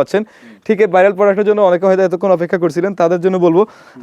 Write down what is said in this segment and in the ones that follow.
পাচ্ছেন। ঠিক এই ভাইরাল প্রোডাক্টের জন্য অনেকে হয়তো এতক্ষণ অপেক্ষা করছিলেন তাদের জন্য বলব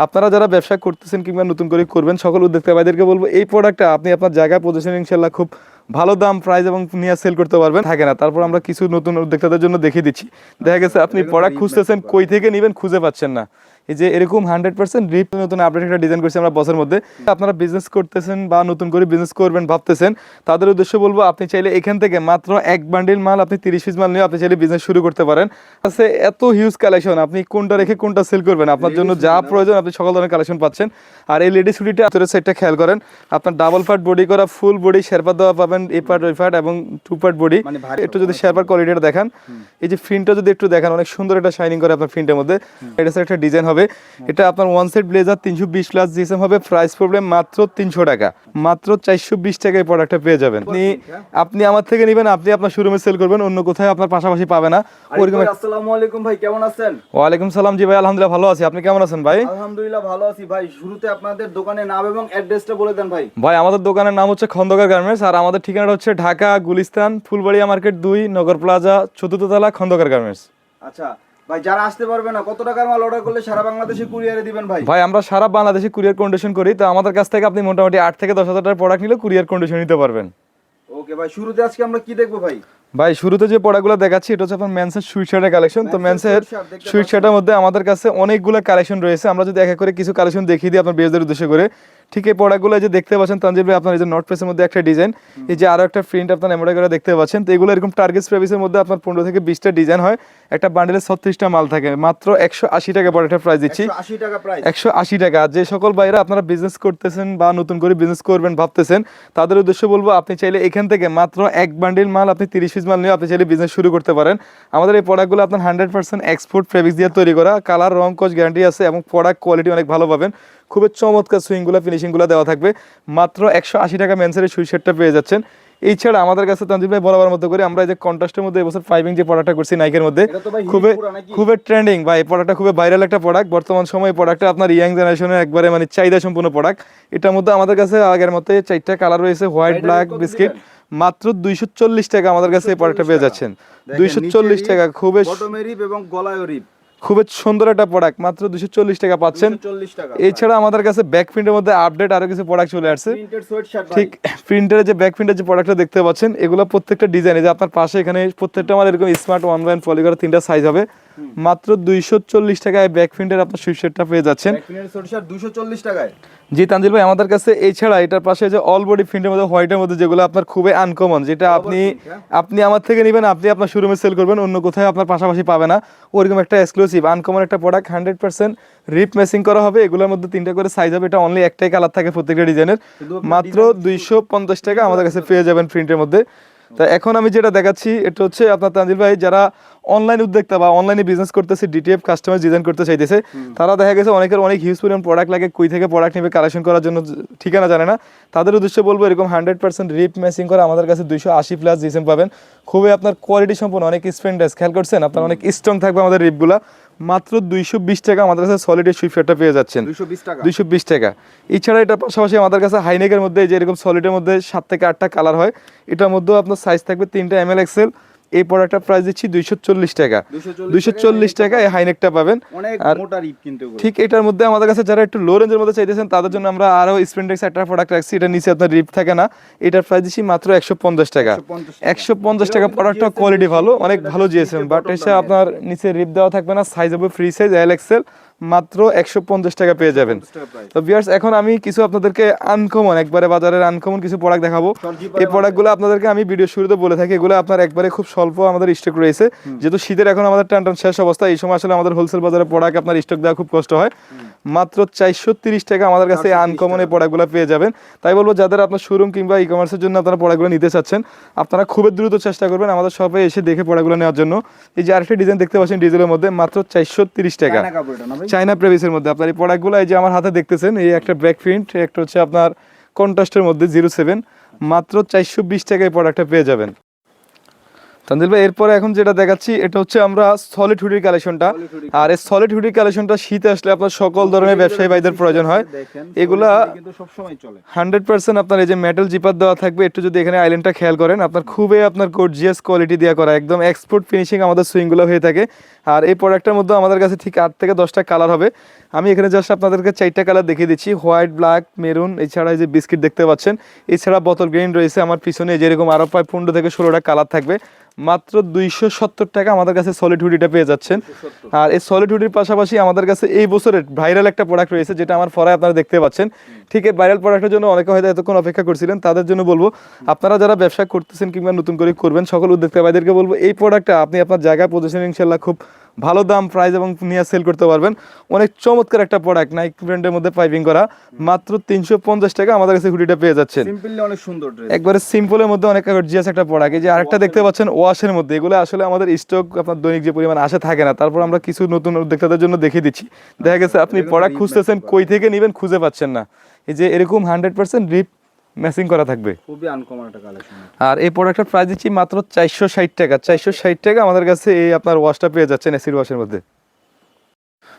আপনারা যারা ব্যবসা করতেছেন কিংবা নতুন করে করবেন সকল উদ্যোক্তা ভাইদেরকে বলব এই প্রোডাক্টটা আপনি আপনার জায়গায় পজিশন ইনশাল্লাহ খুব ভালো দাম প্রাইস এবং নিয়ে সেল করতে পারবেন। থাকে না তারপর আমরা কিছু নতুন উদ্যোক্তাদের জন্য দেখিয়ে দিচ্ছি। দেখা গেছে আপনি প্রোডাক্ট খুঁজতেছেন কই থেকে নেবেন খুঁজে পাচ্ছেন না। এই যে এরকম হান্ড্রেড পার্সেন্ট রিপ নতুন আপডেট একটা ডিজাইন করছি আমরা বছরের মধ্যে। আপনারা বিজনেস করতেছেন বা নতুন করে বিজনেস করবেন ভাবতেছেন তাদের উদ্দেশ্য বলব আপনি চাইলে এখান থেকে মাত্র এক বান্ডিল মাল আপনি তিরিশ পিস মাল নিয়ে আপনি চাইলে বিজনেস শুরু করতে পারেন। আছে এত হিউজ কালেকশন আপনি কোনটা রেখে কোনটা সেল করবেন? আপনার জন্য যা প্রয়োজন আপনি সকল ধরনের কালেকশন পাচ্ছেন। আর এই লেডিস হুডিটা আপনার সাইডটা খেয়াল করেন আপনার ডাবল পার্ট বডি করা ফুল বডি শেরপা দেওয়া পাবেন এ পার্ট ওই পার্ট এবং টু পার্ট বডি একটু যদি শেরপার কোয়ালিটিটা দেখান এই যে ফিনটা যদি একটু দেখান অনেক সুন্দর একটা শাইনিং করে আপনার ফিনটার মধ্যে। এটা একটা ডিজাইন হবে। এটা আপনার ওয়ান সেট ব্লেজার তিনশো বিশ প্লাস জিএসএম হবে। প্রাইস প্রবলেম মাত্র তিনশো টাকা। মাত্র চারশো বিশ টাকায় প্রোডাক্টটা পেয়ে যাবেন। আপনি আপনি আমার থেকে নেবেন আপনি আপনার শোরুমে সেল করবেন অন্য কোথাও আপনার পাশাপাশি পাবে না। ওরকম আসসালামু আলাইকুম ভাই কেমন আছেন? ওয়ালাইকুম সালাম জি ভাই আলহামদুলিল্লাহ ভালো আছি। আপনি কেমন আছেন ভাই? আলহামদুলিল্লাহ ভালো আছি ভাই। শুরুতে আপনাদের দোকানের নাম এবং অ্যাড্রেসটা বলে দেন ভাই। ভাই আমাদের দোকানের নাম হচ্ছে খন্দকার গার্মেন্টস আর আমাদের ঠিকানাটা হচ্ছে ঢাকা গুলিস্তান ফুলবাড়িয়া মার্কেট দুই নগর প্লাজা চতুর্থ তলা খন্দকার গার্মেন্টস আচ্ছা ভাই যারা আসতে পারবে না কত টাকার মাল অর্ডার করলে সারা বাংলাদেশে কুরিয়ারে দিবেন ভাই? ভাই আমরা সারা বাংলাদেশে কুরিয়ার কন্ডিশন করি তো আমাদের কাছ থেকে আপনি মোটামুটি আট থেকে দশ হাজার টাকার প্রোডাক্ট নিলে কুরিয়ার কন্ডিশন নিতে পারবেন। ওকে ভাই শুরুতে আজকে আমরা কি দেখব ভাই? ভাই শুরুতে যে প্রোডাক্টগুলো দেখাচ্ছি এটা হচ্ছে আপনার মেন্সের সুইট শার্টের কালেকশন তো মেন্সের সুইট শার্টের মধ্যে আমাদের কাছে অনেকগুলো কালেকশন রয়েছে। আমরা যদি এক এক করে কিছু কালেকশন দেখিয়ে দিই আপনার বিয়েদের উদ্দেশ্য করে। ঠিক এই প্রোডাক্টগুলো যে দেখতে পাচ্ছেন তানজিল ভাই আপনার এই যে নট প্রেসের মধ্যে একটা ডিজাইন এই যে আরও একটা প্রিন্ট আপনার এমব্রয়ডারি করে দেখতে পাচ্ছেন। তো এগুলো এরকম টার্গেট প্রাইসের মধ্যে আপনার পনেরো থেকে বিশটা ডিজাইন হয়। একটা বান্ডেলে ছত্রিশটা মাল থাকে মাত্র একশো আশি টাকা প্রোডাক্টের প্রাইস দিচ্ছি। আশি টাকা প্রাইস একশো আশি টাকা। যে সকল বাইরে আপনারা বিজনেস করতেছেন বা নতুন করে বিজনেস করবেন ভাবতেছেন তাদের উদ্দেশ্য বলব আপনি চাইলে এখান থেকে মাত্র এক বান্ডিল মাল আপনি তিরিশ পিস মাল নিয়ে আপনি চাইলে বিজনেস শুরু করতে পারেন। আমাদের এই প্রোডাক্টগুলো আপনার হান্ড্রেড পার্সেন্ট এক্সপোর্ট ফেব্রিক্স দিয়ে তৈরি করা। কালার রং কচ গ্যারান্টি আছে এবং প্রোডাক্ট কোয়ালিটি অনেক ভালো পাবেন। খুবই চমৎকার সুইংগুলো ফিনিশিংগুলো দেওয়া থাকবে। মাত্র একশো আশি টাকা মেন্সের সুই সেটটা পেয়ে যাচ্ছেন। এই ছাড়া আমাদের কাছে তানজিব ভাই বরাবর মতো করে আমরা এই যে কন্ট্রাস্টের মধ্যে এবছর ফাইভিং যে প্রোডাক্টটা করছি নাইকের মধ্যে ভাই খুবই খুবই ট্রেন্ডিং বা এই প্রোডাক্টটা খুবই ভাইরাল একটা প্রোডাক্ট বর্তমান সময়ে প্রোডাক্টটা আপনার ইয়াং জেনারেশনের একবারে মানে চাহিদা সম্পূর্ণ প্রোডাক্ট এটার মধ্যে আমাদের কাছে আগের মতো চারটা কালার রয়েছে হোয়াইট ব্ল্যাক বিস্কিট মাত্র দুইশো চল্লিশ টাকা আমাদের কাছে এই প্রোডাক্টটা পেয়ে যাচ্ছেন। দুইশো চল্লিশ টাকা খুবই এবং গলায় রিপ খুবই সুন্দর একটা প্রোডাক্ট মাত্র দুশো চল্লিশ টাকা পাচ্ছেন। এছাড়া আমাদের কাছে ব্যাক প্রিন্টের মধ্যে আপডেট আরও কিছু প্রোডাক্ট চলে আসছে। ঠিক প্রিন্টের যে ব্যাক প্রিন্টের যে প্রোডাক্টটা দেখতে পাচ্ছেন এগুলো প্রত্যেকটা ডিজাইন যে আপনার পাশে এখানে প্রত্যেকটা আমার এরকম স্মার্ট ওয়ান পলি করা তিনটা সাইজ হবে। মাত্র দুইশো চল্লিশ টাকায় ব্যাক প্রিন্টের আপনার সুইটশার্টটা পেয়ে যাচ্ছেন। শার্ট 240 টাকায়। জি তানজিল ভাই আমাদের কাছে এছাড়া এটার পাশে যে অল বডি প্রিন্টের মধ্যে হোয়াইটের মধ্যে যেগুলো আপনার খুবই আনকমন যেটা আপনি হ্যাঁ? আপনি আমার থেকে নেবেন আপনি আপনার শোরুমে সেল করবেন অন্য কোথায় আপনার পাশাপাশি পাবে না। ওরকম একটা এক্সক্লুসিভ আনকমন একটা প্রোডাক্ট হান্ড্রেড পার্সেন্ট রিপ মেসিং করা হবে। এগুলোর মধ্যে তিনটা করে সাইজ হবে এটা অনলি একটাই কালার থাকে প্রত্যেকটা ডিজাইনের মাত্র দুইশো পঞ্চাশ টাকা আমাদের কাছে পেয়ে যাবেন প্রিন্টের মধ্যে। তা এখন আমি যেটা দেখাচ্ছি এটা হচ্ছে আপনার তানজিল ভাই যারা অনলাইন উদ্যোক্তা বা অনলাইনে বিজনেস করতেছে ডিটিএফ কাস্টমার ডিজাইন করতে চাইতেছে তারা দেখা গেছে অনেকের অনেক হিউজ পরিমাণ প্রোডাক্ট লাগে কুই থেকে প্রোডাক্ট নেবে কালেকশন করার জন্য ঠিকানা জানে না। তাদের উদ্দেশ্যে বলব এরকম হান্ড্রেড পার্সেন্ট রিপ ম্যাচিং করে আমাদের কাছে দুইশো আশি প্লাস জিসেম পাবেন। খুবই আপনার কোয়ালিটি সম্পন্ন অনেক স্পেন্ডাস খেয়াল করছেন? আপনার অনেক স্ট্রং থাকবে আমাদের রিপগুলা মাত্র দুইশো বিশ টাকা আমাদের কাছে সলিড সুইফটটা পেয়ে যাচ্ছেন। দুইশো বিশ টাকা। এছাড়া এটা পাশাপাশি আমাদের কাছে হাইনেকের মধ্যে যেরকম যে এরকম সলিডের মধ্যে সাত থেকে আটটা কালার হয় এটার মধ্যেও আপনার সাইজ থাকবে তিনটা এম এল এক্সেল এই প্রোডাক্টটা প্রাইস দিচ্ছি দুইশো চল্লিশ টাকা। 240 দুইশো চল্লিশ টাকা এই হাইনেকটা পাবেন। অনেক আর- মোটা রিপ কিন্তু ঠিক এটার মধ্যে আমাদের কাছে যারা একটু লো রেঞ্জের মধ্যে চাইতেছেন তাদের জন্য আমরা আরও স্পেন্ডেক্স একটা প্রোডাক্ট রাখছি। এটা নিচে আপনার রিপ থাকে না। এটার প্রাইস দিচ্ছি মাত্র একশো পঞ্চাশ টাকা। 150 টাকা। একশো পঞ্চাশ টাকা প্রোডাক্টটা কোয়ালিটি ভালো অনেক ভালো জিএসএম বাট এসে আপনার নিচে রিপ দেওয়া থাকবে না। সাইজ হবে ফ্রি সাইজ এল এক্সেল মাত্র একশো পঞ্চাশ টাকা পেয়ে যাবেন। 50 টাকা price। তো ভিউয়ার্স এখন আমি কিছু আপনাদেরকে আনকমন একবারে বাজারের আনকমন কিছু প্রোডাক্ট দেখাবো। এই প্রোডাক্টগুলো আপনাদেরকে আমি ভিডিও শুরুতে বলে থাকি এগুলো আপনার একবারে খুব স্বল্প আমাদের স্টক রয়েছে। যেহেতু শীতের এখন আমাদের টান টান শেষ অবস্থা এই সময় আসলে আমাদের হোলসেল বাজারে প্রোডাক্ট আপনার স্টক দেওয়া খুব কষ্ট হয়। মাত্র চারশো তিরিশ টাকা আমাদের কাছে আনকমন এই প্রোডাক্টগুলো পেয়ে যাবেন। তাই বলব যাদের আপনার শোরুম কিংবা ই কমার্সের জন্য আপনারা প্রোডাক্টগুলো নিতে চাচ্ছেন আপনারা খুবই দ্রুত চেষ্টা করবেন আমাদের শপে এসে দেখে প্রোডাক্টগুলো নেওয়ার জন্য। এই যে আরেকটা ডিজাইন দেখতে পাচ্ছেন ডিজেলের মধ্যে মাত্র চারশো তিরিশ টাকা। চায়না প্রেভিসের মধ্যে। আপনার এই প্রোডাক্টগুলো এই যে আমার হাতে দেখতেছেন, এই একটা ব্যাক প্রিন্ট একটা হচ্ছে আপনার কন্ট্রাস্টের মধ্যে জিরো সেভেন মাত্র চারশো বিশ টাকায় প্রোডাক্টটা পেয়ে যাবেন। তানজিল ভাই এরপরে এখন যেটা দেখাচ্ছি এটা হচ্ছে আমরা সলিড হুডির কালেকশনটা আর এই সলিড হুডির কালেকশনটা শীতে আসলে আপনার সকল ধরনের ব্যবসায়ী ভাইদের প্রয়োজন হয়। এগুলা হান্ড্রেড পার্সেন্ট আপনার এই যে মেটাল জিপার দেওয়া থাকবে একটু যদি এখানে আইল্যান্ডটা খেয়াল করেন আপনার খুবই আপনার গর্জিয়াস কোয়ালিটি দেওয়া করা একদম এক্সপোর্ট ফিনিশিং আমাদের সুইংগুলো হয়ে থাকে। আর এই প্রোডাক্টের মধ্যে আমাদের কাছে ঠিক আট থেকে দশটা কালার হবে। আমি এখানে জাস্ট আপনাদেরকে চারটা কালার দেখিয়ে দিচ্ছি হোয়াইট ব্ল্যাক মেরুন এছাড়া এই যে বিস্কিট দেখতে পাচ্ছেন এছাড়া বোতল গ্রিন রয়েছে আমার পিছনে যেরকম আরও প্রায় পনেরো থেকে ষোলোটা কালার থাকবে মাত্র দুইশো সত্তর টাকা আমাদের কাছে সলিড হুডিটা পেয়ে যাচ্ছেন। আর এই সলিড হুডির পাশাপাশি আমাদের কাছে এই বছরের ভাইরাল একটা প্রোডাক্ট রয়েছে যেটা আমার ফরায় আপনারা দেখতে পাচ্ছেন। ঠিক এই ভাইরাল প্রোডাক্টের জন্য অনেকে হয়তো এতক্ষণ অপেক্ষা করছিলেন তাদের জন্য বলব আপনারা যারা ব্যবসা করতেছেন কিংবা নতুন করে করবেন সকল উদ্যোক্তা ভাইদেরকে বলব এই প্রোডাক্টটা আপনি আপনার জায়গায় পজিশন ইনশাল্লাহ খুব ভালো দাম প্রাইস এবং নিয়ে সেল করতে পারবেন। অনেক চমৎকার একটা প্রোডাক্ট নাইক ব্র্যান্ডের মধ্যে পাইপিং করা। মাত্র তিনশো পঞ্চাশ টাকা আমাদের কাছে হুডিটা পেয়ে যাচ্ছেন। অনেক সুন্দর একবারে সিম্পলের মধ্যে অনেক গর্জিয়াস একটা প্রোডাক্ট এই যে আরেকটা দেখতে পাচ্ছেন ওয়াশের মধ্যে। এগুলো আসলে আমাদের স্টক আপনার দৈনিক যে পরিমাণ আসে থাকে না। তারপর আমরা কিছু নতুন উদ্যোক্তাদের জন্য দেখিয়ে দিচ্ছি। দেখা গেছে আপনি প্রোডাক্ট খুঁজতেছেন কই থেকে নেবেন খুঁজে পাচ্ছেন না। এই যে এরকম হান্ড্রেড পার্সেন্ট রিপ ম্যাচিং করা থাকবে। খুবই আনকমন একটা কালেকশন আর এই প্রোডাক্টের প্রাইস দিচ্ছি মাত্র চারশো ষাট টাকা। চারশো ষাট টাকা আমাদের কাছে এই আপনার ওয়াশটা পেয়ে যাচ্ছেন এসির ওয়াশের মধ্যে।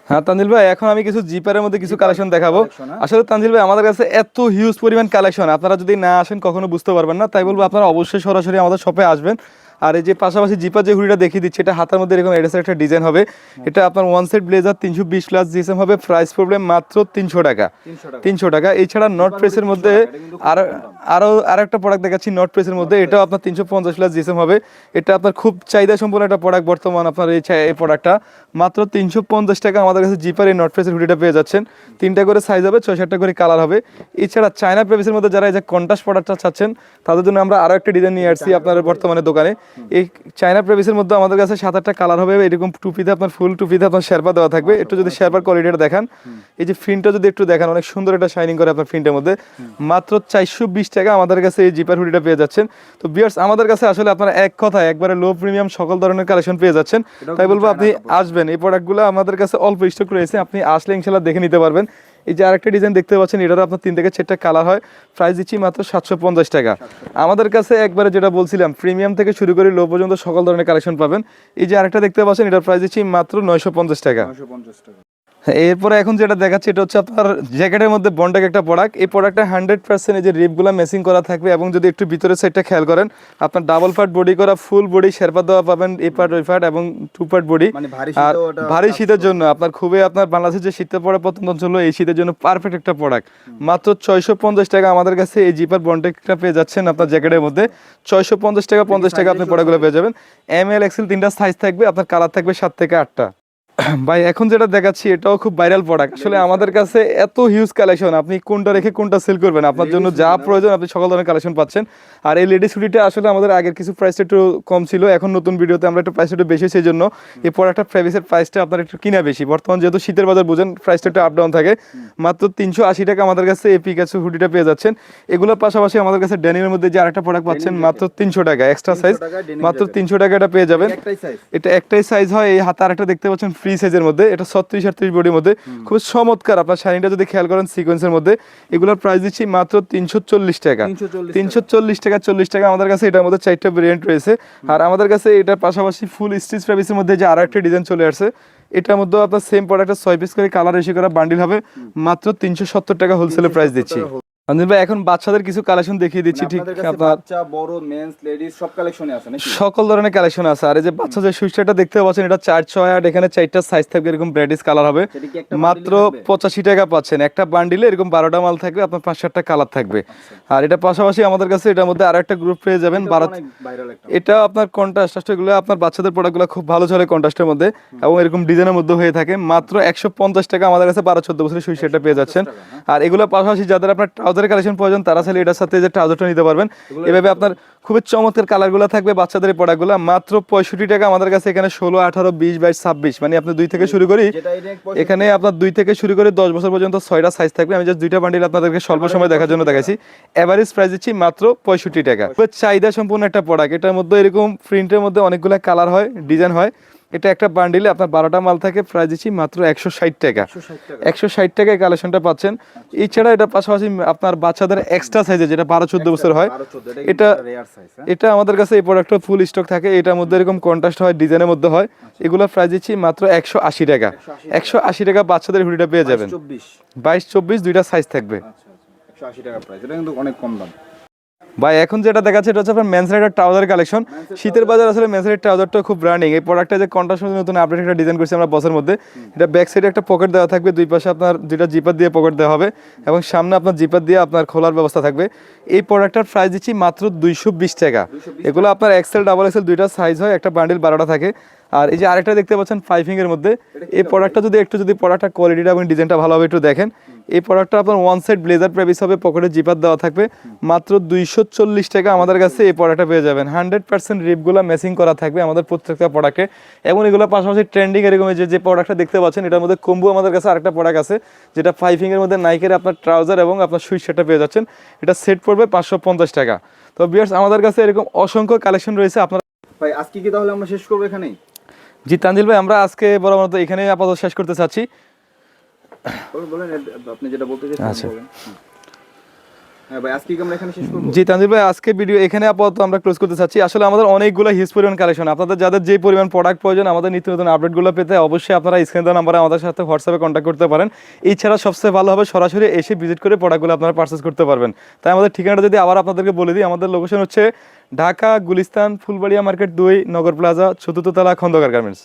হ্যাঁ তানজিল ভাই এখন আমি কিছু জিপারের মধ্যে কিছু কালেকশন দেখাবো। হ্যাঁ? আসলে তানজিল ভাই আমাদের কাছে এত হিউজ পরিমাণ কালেকশন আপনারা যদি না আসেন কখনো বুঝতে পারবেন না। তাই বলব আপনারা অবশ্যই সরাসরি আমাদের শপে আসবেন। আর এই যে পাশাপাশি জিপার যে হুড়িটা দেখিয়ে দিচ্ছি এটা হাতার মধ্যে এরকম এডেসের একটা ডিজাইন হবে। এটা আপনার ওয়ান সেট ব্লেজার তিনশো বিশ প্লাস জিএসএম হবে প্রাইস প্রবলেম মাত্র তিনশো টাকা। তিনশো টাকা। এছাড়া নট প্রেসের মধ্যে এটা আরও কম আর একটা প্রোডাক্ট দেখাচ্ছি নট প্রেসের মধ্যে। এটাও আপনার তিনশো পঞ্চাশ প্লাস জিএসএম হবে। এটা আপনার খুব চাহিদা সম্পন্ন একটা প্রোডাক্ট বর্তমান আপনার এই এই প্রোডাক্টটা মাত্র তিনশো পঞ্চাশ টাকা আমাদের কাছে জিপার এই নট প্রেসের হুডিটা পেয়ে যাচ্ছেন। তিনটা করে সাইজ হবে ছয় সাতটা করে কালার হবে। এছাড়া চায়না প্রেভিসের মধ্যে যারা এই যে কন্টাস প্রোডাক্টটা চাচ্ছেন তাদের জন্য আমরা আরও একটা ডিজাইন নিয়ে আসছি আপনার বর্তমানে দোকানে। এই চায়না প্রেভিসের মধ্যে আমাদের কাছে সাত আটটা কালার হবে। এরকম টুপিতে আপনার ফুল টুপিতে আপনার শেরপা দেওয়া থাকবে। একটু যদি শেরপার কোয়ালিটিটা দেখান এই যে ফিনটা যদি একটু দেখান অনেক সুন্দর একটা শাইনিং করে আপনার ফিনটার মধ্যে। মাত্র চারশো বিশ টাকা আমাদের কাছে এই জিপার হুডিটা পেয়ে যাচ্ছেন। তো বিয়ার্স আমাদের কাছে আসলে আপনারা এক কথায় একবারে লো প্রিমিয়াম সকল ধরনের কালেকশন পেয়ে যাচ্ছেন। তাই বলব আপনি আসবেন। এই প্রোডাক্টগুলো আমাদের কাছে অল্প স্টক রয়েছে। আপনি আসলে ইনশাল্লাহ দেখে নিতে পারবেন। এই যে আরেকটা ডিজাইন দেখতে পাচ্ছেন এটার আপনার তিন থেকে চারটা কালার হয়। প্রাইস দিচ্ছি মাত্র সাতশো পঞ্চাশ টাকা। আমাদের কাছে একবারে যেটা বলছিলাম প্রিমিয়াম থেকে শুরু করে লো পর্যন্ত সকল ধরনের কালেকশন পাবেন। এই যে আরেকটা দেখতে পাচ্ছেন, এটার প্রাইস দিচ্ছি মাত্র নয়শো পঞ্চাশ টাকা। এরপরে এখন যেটা দেখাচ্ছি এটা হচ্ছে আপনার জ্যাকেটের মধ্যে বন্ডেক একটা প্রোডাক্ট এই প্রোডাক্টটা হান্ড্রেড পার্সেন্ট এই যে রিপগুলো মেসিং করা থাকবে এবং যদি একটু ভিতরের সাইডটা খেয়াল করেন আপনার ডাবল পার্ট বডি করা ফুল বডি শেরপা দেওয়া পাবেন এই পার্ট ওই পার্ট এবং টু পার্ট বডি আর ভারী শীতের জন্য আপনার খুবই আপনার বাংলাদেশের যে শীতে পড়ে প্রত্যন্ত অঞ্চল এই শীতের জন্য পারফেক্ট একটা প্রোডাক্ট মাত্র ছয়শো পঞ্চাশ টাকা আমাদের কাছে এই জিপার বন্ডেকটা পেয়ে যাচ্ছেন আপনার জ্যাকেটের মধ্যে। ছয়শো পঞ্চাশ টাকা পঞ্চাশ টাকা আপনি প্রোডাক্টগুলো পেয়ে যাবেন। এম এল এক্সেল তিনটা সাইজ থাকবে আপনার কালার থাকবে সাত থেকে আটটা। ভাই এখন যেটা দেখাচ্ছি এটাও খুব ভাইরাল প্রোডাক্ট আসলে আমাদের কাছে এত হিউজ কালেকশন আপনি কোনটা রেখে কোনটা সেল করবেন আপনার জন্য যা প্রয়োজন আপনি সকল ধরনের কালেকশন পাচ্ছেন। আর এই লেডিস হুডিটা আসলে আমাদের আগের কিছু প্রাইসটা একটু কম ছিল এখন নতুন ভিডিওতে আমরা একটু প্রাইস একটু বেশি সেই জন্য এই প্রোডাক্টটা প্রাইসের প্রাইসটা আপনার একটু কিনা বেশি। বর্তমান যেহেতু শীতের বাজার বুঝেন প্রাইসটা একটু আপ ডাউন থাকে। মাত্র তিনশো আশি টাকা আমাদের কাছে এই পিকাচু হুডিটা পেয়ে যাচ্ছেন। এগুলোর পাশাপাশি আমাদের কাছে ড্যানিমের মধ্যে যে আরেকটা প্রোডাক্ট পাচ্ছেন মাত্র তিনশো টাকা এক্সট্রা সাইজ মাত্র তিনশো টাকা এটা পেয়ে যাবেন। এটা একটাই সাইজ হয় এই হাতে আরেকটা দেখতে পাচ্ছেন ফ্রি সাইজের মধ্যে এটা ছত্রিশ আটত্রিশ বডির মধ্যে। খুব চমৎকার আপনার শাড়িটা যদি খেয়াল করেন সিকোয়েন্সের মধ্যে এগুলোর প্রাইস দিচ্ছি মাত্র তিনশো চল্লিশ টাকা। তিনশো চল্লিশ টাকা। চল্লিশ টাকা আমাদের কাছে এটার মধ্যে চারটা ভেরিয়েন্ট রয়েছে। আর আমাদের কাছে এটার পাশাপাশি ফুল স্টিচ ফ্যাব্রিক্সের মধ্যে যে আর একটা ডিজাইন চলে আসছে এটার মধ্যে আপনার সেম প্রোডাক্টের ছয় পিস করে কালার এসে করা বান্ডিল হবে মাত্র তিনশো সত্তর টাকা হোলসেলের প্রাইস দিচ্ছি। ভাই এখন বাচ্চাদের কিছু কালেকশন দেখিয়ে দিচ্ছি ঠিক আপনার বাচ্চা বড় মেন্স লেডিস সব কালেকশনই আছে নাকি? সকল ধরনের কালেকশন আছে। আর এই যে বাচ্চা যে সুইচটা দেখতে পাচ্ছেন এটা চার ছয় আট এখানে চারটা সাইজ থাকবে এরকম ব্রাইডিস কালার হবে। মাত্র bundle এ থাকবে? পঁচাশি টাকা পাচ্ছেন। একটা বান্ডিলে এরকম বারোটা মাল থাকবে আপনার পাঁচ সাতটা কালার থাকবে। আর এটা পাশাপাশি আমাদের কাছে এটার মধ্যে আরও একটা গ্রুপ পেয়ে যাবেন এটা বারো অনেক ভাইরাল একটা। এটা আপনার কন্ট্রাস্ট এগুলো আপনার বাচ্চাদের প্রোডাক্টগুলো খুব ভালো চলে কন্ট্রাস্টের মধ্যে এবং এরকম ডিজাইনের মধ্যে হয়ে থাকে। মাত্র একশো পঞ্চাশ টাকা আমাদের কাছে বারো চোদ্দ বছরের সুই পেয়ে যাচ্ছেন। আর এগুলো পাশাপাশি যাদের আপনার ট্রাউজারের কালেকশন প্রয়োজন তারা চাইলে এটার সাথে যে ট্রাউজারটা নিতে পারবেন। এভাবে আপনার খুবই চমৎকার কালারগুলো থাকবে বাচ্চাদের এই প্রোডাক্টগুলো মাত্র পঁয়ষট্টি টাকা আমাদের কাছে এখানে ষোলো আঠারো বিশ বাইশ ছাব্বিশ। মানে আপনি দুই থেকে শুরু করি এখানে আপনার দুই থেকে শুরু করে দশ বছর পর্যন্ত ছয়টা সাইজ থাকবে। আমি জাস্ট দুইটা বান্ডিল আপনাদেরকে স্বল্প সময় দেখার জন্য দেখাইছি। এভারেজ প্রাইস দিচ্ছি মাত্র পঁয়ষট্টি টাকা। খুব চাহিদা সম্পূর্ণ একটা প্রোডাক্ট এটার মধ্যে এরকম প্রিন্টের মধ্যে অনেকগুলো কালার হয় ডিজাইন হয়। এটা একটা বান্ডিলে আপনার বারোটা মাল থাকে প্রাইস দিচ্ছি মাত্র একশো ষাট টাকা। একশো ষাট টাকায় কালেকশনটা পাচ্ছেন। এছাড়া এটা পাশাপাশি আপনার বাচ্চাদের এক্সট্রা সাইজে যেটা বারো চোদ্দ বছর হয় এটা- হ্যাঁ। এটা আমাদের কাছে এই প্রোডাক্টটা ফুল স্টক থাকে। এটার মধ্যে এরকম কন্ট্রাস্ট হয় ডিজাইনের মধ্যে হয়। এগুলো প্রাইস দিচ্ছি মাত্র একশো আশি টাকা। একশো আশি টাকা। বাচ্চাদের হুডিটা পেয়ে যাবেন। বাইশ চব্বিশ। দুইটা সাইজ থাকবে। আচ্ছা আচ্ছা। একশো আশি টাকা প্রাইস এটা কিন্তু অনেক কম দাম। ভাই এখন যেটা দেখাচ্ছে এটা হচ্ছে আপনার মেন্সরাইডার ট্রাউজার কালেকশন শীতের বাজার আসলে মেন্সরাইড ট্রাউজারটা খুব রানিং এই প্রোডাক্টটা যে কন্ট্রাস্ট নতুন আপডেট একটা ডিজাইন করছি আমরা বসের মধ্যে এটা ব্যাক সাইডে একটা পকেট দেওয়া থাকবে দুই পাশে আপনার দুইটা জিপার দিয়ে পকেট দেওয়া হবে এবং সামনে আপনার জিপার দিয়ে আপনার খোলার ব্যবস্থা থাকবে। এই প্রোডাক্টটার প্রাইস দিচ্ছি মাত্র দুইশো বিশ টাকা। এগুলো আপনার এক্সেল ডাবল এক্সেল দুইটা সাইজ হয় একটা বান্ডিল বারোটা থাকে। আর এই যে আরেকটা দেখতে পাচ্ছেন ফাইভিং এর মধ্যে এই প্রোডাক্টটা যদি একটু যদি প্রোডাক্টটা কোয়ালিটিটা এবং ডিজাইনটা ভালোভাবে একটু দেখেন এই প্রোডাক্টটা আপনার ওয়ান সাইড ব্লেজার প্রেবিস হবে পকেটে জিপার দেওয়া থাকবে। মাত্র দুইশো চল্লিশ টাকা আমাদের কাছে এই প্রোডাক্টটা পেয়ে যাবেন। হান্ড্রেড পার্সেন্ট রিপগুলো ম্যাচিং করা থাকবে আমাদের প্রত্যেকটা প্রোডাক্টে এবং এগুলো পাশাপাশি ট্রেন্ডিং এরকম যে যে প্রোডাক্টটা দেখতে পাচ্ছেন এটার মধ্যে কম্বু আমাদের কাছে আরেকটা প্রোডাক্ট আছে যেটা ফাইভিং এর মধ্যে নাইকের আপনার ট্রাউজার এবং আপনার সুইচ সেটটা পেয়ে যাচ্ছেন। এটা সেট পড়বে পাঁচশো পঞ্চাশ টাকা। তো বিয়ার্স আমাদের কাছে এরকম অসংখ্য কালেকশন রয়েছে। আপনার ভাই আজকে কি তাহলে আমরা শেষ করব এখানেই? জি তানজিল ভাই আমরা আজকে বড় মতো এখানে আপাতত শেষ করতে চাচ্ছি। আপনি যেটা বলতে চাইছেন আচ্ছা। বলেন। হ্যাঁ জি তানজিল ভাই আজকে ভিডিও এখানে আপাতত আমরা ক্লোজ করতে চাচ্ছি। আসলে আমাদের অনেকগুলো হিউজ পরিমাণ কালেকশন আপনাদের যাদের যে পরিমাণ প্রোডাক্ট প্রয়োজন আমাদের নিত্য নতুন আপডেটগুলো পেতে অবশ্যই আপনারা স্ক্রিন দেওয়া নাম্বারে আমাদের সাথে হোয়াটসঅ্যাপে কন্ট্যাক্ট করতে পারেন। এছাড়া সবচেয়ে ভালো হবে সরাসরি এসে ভিজিট করে প্রোডাক্টগুলো আপনারা পারচেস করতে পারবেন। তাই আমাদের ঠিকানাটা যদি আবার আপনাদেরকে বলে দিই আমাদের লোকেশন হচ্ছে ঢাকা গুলিস্তান ফুলবাড়িয়া মার্কেট দুই নগর প্লাজা চতুর্থ চতুর্থতলা খন্দকার গার্মেন্টস